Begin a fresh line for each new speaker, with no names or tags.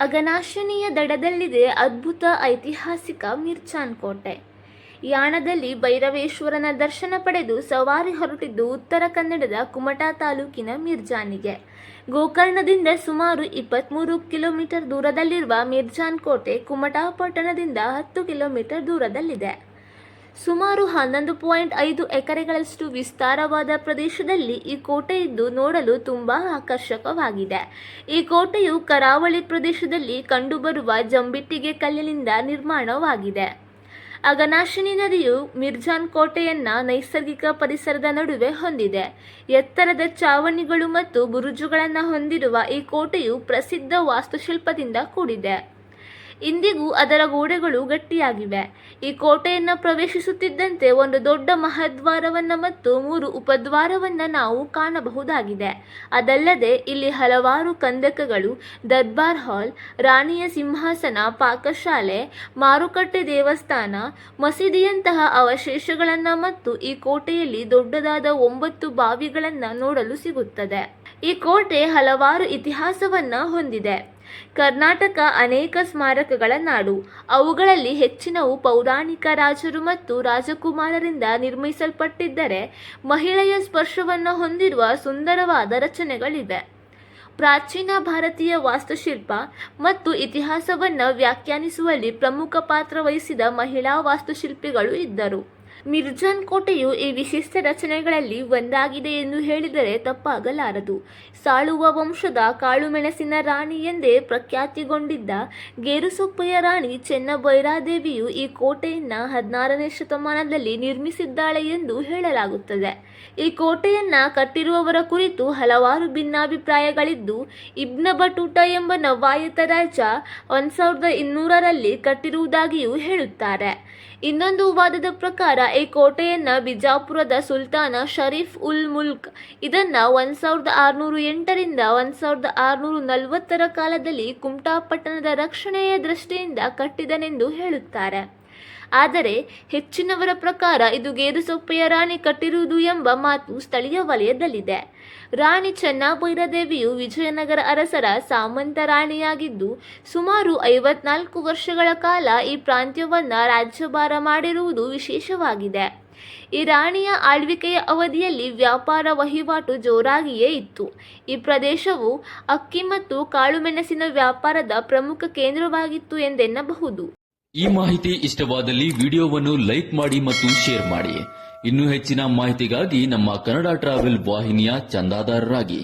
ಅಘನಾಶಿನಿಯ ದಡದಲ್ಲಿದೆ ಅದ್ಭುತ ಐತಿಹಾಸಿಕ ಮಿರ್ಚಾನ್ ಕೋಟೆ ಯಾಣದಲ್ಲಿ ಭೈರವೇಶ್ವರನ ದರ್ಶನ ಪಡೆದು ಸವಾರಿ ಹೊರಟಿದ್ದು ಉತ್ತರ ಕನ್ನಡದ ಕುಮಟಾ ತಾಲೂಕಿನ ಮಿರ್ಜಾನಿಗೆ. ಗೋಕರ್ಣದಿಂದ ಸುಮಾರು ಇಪ್ಪತ್ತ್ಮೂರು ಕಿಲೋಮೀಟರ್ ದೂರದಲ್ಲಿರುವ ಮಿರ್ಜಾನ್ ಕೋಟೆ ಕುಮಟಾ ಪಟ್ಟಣದಿಂದ ಹತ್ತು ಕಿಲೋಮೀಟರ್ ದೂರದಲ್ಲಿದೆ. ಸುಮಾರು ಹನ್ನೊಂದು ಪಾಯಿಂಟ್ ಐದು ಎಕರೆಗಳಷ್ಟು ವಿಸ್ತಾರವಾದ ಪ್ರದೇಶದಲ್ಲಿ ಈ ಕೋಟೆ ಇದ್ದು ನೋಡಲು ತುಂಬ ಆಕರ್ಷಕವಾಗಿದೆ. ಈ ಕೋಟೆಯು ಕರಾವಳಿ ಪ್ರದೇಶದಲ್ಲಿ ಕಂಡುಬರುವ ಜಂಬಿಟ್ಟಿಗೆ ಕಲ್ಲಿನಿಂದ ನಿರ್ಮಾಣವಾಗಿದೆ. ಅಗನಾಶಿನಿ ನದಿಯು ಮಿರ್ಜಾನ್ ಕೋಟೆಯನ್ನ ನೈಸರ್ಗಿಕ ಪರಿಸರದ ನಡುವೆ ಹೊಂದಿದೆ. ಎತ್ತರದ ಚಾವಣಿಗಳು ಮತ್ತು ಬುರುಜುಗಳನ್ನು ಹೊಂದಿರುವ ಈ ಕೋಟೆಯು ಪ್ರಸಿದ್ಧ ವಾಸ್ತುಶಿಲ್ಪದಿಂದ ಕೂಡಿದೆ. ಇಂದಿಗೂ ಅದರ ಗೋಡೆಗಳು ಗಟ್ಟಿಯಾಗಿವೆ. ಈ ಕೋಟೆಯನ್ನು ಪ್ರವೇಶಿಸುತ್ತಿದ್ದಂತೆ ಒಂದು ದೊಡ್ಡ ಮಹದ್ವಾರವನ್ನ ಮತ್ತು ಮೂರು ಉಪದ್ವಾರವನ್ನ ನಾವು ಕಾಣಬಹುದಾಗಿದೆ. ಅದಲ್ಲದೆ ಇಲ್ಲಿ ಹಲವಾರು ಕಂದಕಗಳು, ದರ್ಬಾರ್ ಹಾಲ್, ರಾಣಿಯ ಸಿಂಹಾಸನ, ಪಾಕಶಾಲೆ, ಮಾರುಕಟ್ಟೆ ದೇವಸ್ಥಾನ, ಮಸೀದಿಯಂತಹ ಅವಶೇಷಗಳನ್ನು ಮತ್ತು ಈ ಕೋಟೆಯಲ್ಲಿ ದೊಡ್ಡದಾದ ಒಂಬತ್ತು ಬಾವಿಗಳನ್ನು ನೋಡಲು ಸಿಗುತ್ತದೆ. ಈ ಕೋಟೆ ಹಲವಾರು ಇತಿಹಾಸವನ್ನ ಹೊಂದಿದೆ. ಕರ್ನಾಟಕ ಅನೇಕ ಸ್ಮಾರಕಗಳ ನಾಡು. ಅವುಗಳಲ್ಲಿ ಹೆಚ್ಚಿನವು ಪೌರಾಣಿಕ ರಾಜರು ಮತ್ತು ರಾಜಕುಮಾರರಿಂದ ನಿರ್ಮಿಸಲ್ಪಟ್ಟಿದ್ದರೆ ಮಹಿಳೆಯ ಸ್ಪರ್ಶವನ್ನು ಹೊಂದಿರುವ ಸುಂದರವಾದ ರಚನೆಗಳಿವೆ. ಪ್ರಾಚೀನ ಭಾರತೀಯ ವಾಸ್ತುಶಿಲ್ಪ ಮತ್ತು ಇತಿಹಾಸವನ್ನು ವ್ಯಾಖ್ಯಾನಿಸುವಲ್ಲಿ ಪ್ರಮುಖ ಪಾತ್ರ ವಹಿಸಿದ ಮಹಿಳಾ ವಾಸ್ತುಶಿಲ್ಪಿಗಳು ಇದ್ದರು. ಮಿರ್ಜಾನ್ ಕೋಟೆಯು ಈ ವಿಶಿಷ್ಟ ರಚನೆಗಳಲ್ಲಿ ಒಂದಾಗಿದೆ ಎಂದು ಹೇಳಿದರೆ ತಪ್ಪಾಗಲಾರದು. ಸಾಳುವ ವಂಶದ ಕಾಳುಮೆಣಸಿನ ರಾಣಿ ಎಂದೇ ಪ್ರಖ್ಯಾತಿಗೊಂಡಿದ್ದ ಗೇರುಸೊಪ್ಪೆಯ ರಾಣಿ ಚೆನ್ನಭೈರಾದೇವಿಯು ಈ ಕೋಟೆಯನ್ನು ಹದಿನಾರನೇ ಶತಮಾನದಲ್ಲಿ ನಿರ್ಮಿಸಿದ್ದಾಳೆ ಎಂದು ಹೇಳಲಾಗುತ್ತದೆ. ಈ ಕೋಟೆಯನ್ನು ಕಟ್ಟಿರುವವರ ಕುರಿತು ಹಲವಾರು ಭಿನ್ನಾಭಿಪ್ರಾಯಗಳಿದ್ದು ಇಬ್ನ ಬಟೂಟ ಎಂಬ ನವಾಯತ ರಾಜ ಒಂದು ಸಾವಿರದ ಇನ್ನೂರರಲ್ಲಿ ಕಟ್ಟಿರುವುದಾಗಿಯೂ ಹೇಳುತ್ತಾರೆ. ಇನ್ನೊಂದು ವಾದದ ಪ್ರಕಾರ ಈ ಕೋಟೆಯನ್ನು ಬಿಜಾಪುರದ ಸುಲ್ತಾನ ಶರೀಫ್ ಉಲ್ ಮುಲ್ಕ್. ಇದನ್ನು ಒಂದು ಸಾವಿರದ ಆರುನೂರು ಎಂಟರಿಂದ ಒಂದು ಸಾವಿರದ ಆರುನೂರು ನಲವತ್ತರ ಕಾಲದಲ್ಲಿ ಕುಮಟಾ ಪಟ್ಟಣದ ರಕ್ಷಣೆಯ ದೃಷ್ಟಿಯಿಂದ ಕಟ್ಟಿದನೆಂದು ಹೇಳುತ್ತಾರೆ. ಆದರೆ ಹೆಚ್ಚಿನವರ ಪ್ರಕಾರ ಇದು ಗೇರುಸೊಪ್ಪೆಯ ರಾಣಿ ಕಟ್ಟಿರುವುದು ಎಂಬ ಮಾತು ಸ್ಥಳೀಯ ವಲಯದಲ್ಲಿದೆ. ರಾಣಿ ಚೆನ್ನಭೈರದೇವಿಯು ವಿಜಯನಗರ ಅರಸರ ಸಾಮಂತ ರಾಣಿಯಾಗಿದ್ದು, ಸುಮಾರು ಐವತ್ನಾಲ್ಕು ವರ್ಷಗಳ ಕಾಲ ಈ ಪ್ರಾಂತ್ಯವನ್ನು ರಾಜ್ಯಭಾರ ಮಾಡಿರುವುದು ವಿಶೇಷವಾಗಿದೆ. ಈ ರಾಣಿಯ ಆಳ್ವಿಕೆಯ ಅವಧಿಯಲ್ಲಿ ವ್ಯಾಪಾರ ವಹಿವಾಟು ಜೋರಾಗಿಯೇ ಇತ್ತು. ಈ ಪ್ರದೇಶವು ಅಕ್ಕಿ ಮತ್ತು ಕಾಳುಮೆಣಸಿನ ವ್ಯಾಪಾರದ ಪ್ರಮುಖ ಕೇಂದ್ರವಾಗಿತ್ತು ಎಂದೆನ್ನಬಹುದು.
ಈ ಮಾಹಿತಿ ಇಷ್ಟವಾದಲ್ಲಿ ವಿಡಿಯೋವನ್ನು ಲೈಕ್ ಮಾಡಿ ಮತ್ತು ಶೇರ್ ಮಾಡಿ. ಇನ್ನೂ ಹೆಚ್ಚಿನ ಮಾಹಿತಿಗಾಗಿ ನಮ್ಮ ಕನ್ನಡ ಟ್ರಾವೆಲ್ ವಾಹಿನಿಯ ಚಂದಾದಾರರಾಗಿ.